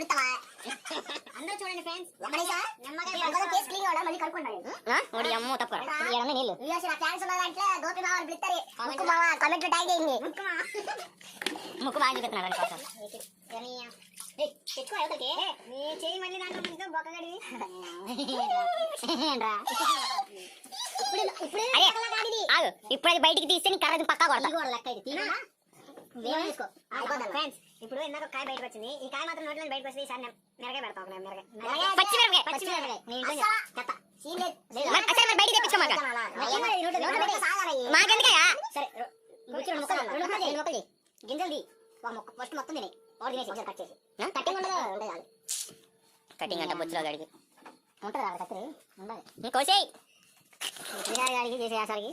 ఇస్తావా అందరూ చూడండి ఫ్రెండ్స్. అమ్మో తప్ప. నీళ్ళు. ఫ్యాన్స్ ఉన్న దాంట్లో గోపి అని పిలుస్తారు. ముక్కు మామ కామెంట్ ట్యాగ్ చేయండి. ముక్కు బాగా చూపిస్తున్నారు కోసం. తెచ్చుకో అవతలకి నీ చేయి మళ్ళీ దాంట్లో బొక్కగడి? ఇప్పుడు ఇప్పుడు. ఆగు ఇప్పుడు అది బయటికి తీస్తే నీ కర్ర పక్కా కొడతా. ఫ్రెండ్స్ ఇప్పుడు ఇందాక ఒక కాయ బయటకు వచ్చింది ఈ కాయ మాత్రం నోట్లో బయటకు వస్తుంది ఈసారి మిరగాయ పెడతాం ఒక మిరగాయ. పచ్చి మిరపకాయ. పచ్చి మిరగాయ. చెత్త. అసలు బయటికి. మాకెందుకయ్యా? సరే రెండు ముక్కలు రెండు ముక్కలు. గింజలు తీ. ఒక ముక్క ఫస్ట్ మొత్తం తినే. ఒకసారి కట్ చేసి. ఆ? కట్టింగ్ ఉండదు ఉండే చాలు కటింగ్ అంటే బొచ్చులో గడికి. ఉంటుంది అక్కడ కత్తిరి ఉండాలి కోసేయ్ తినే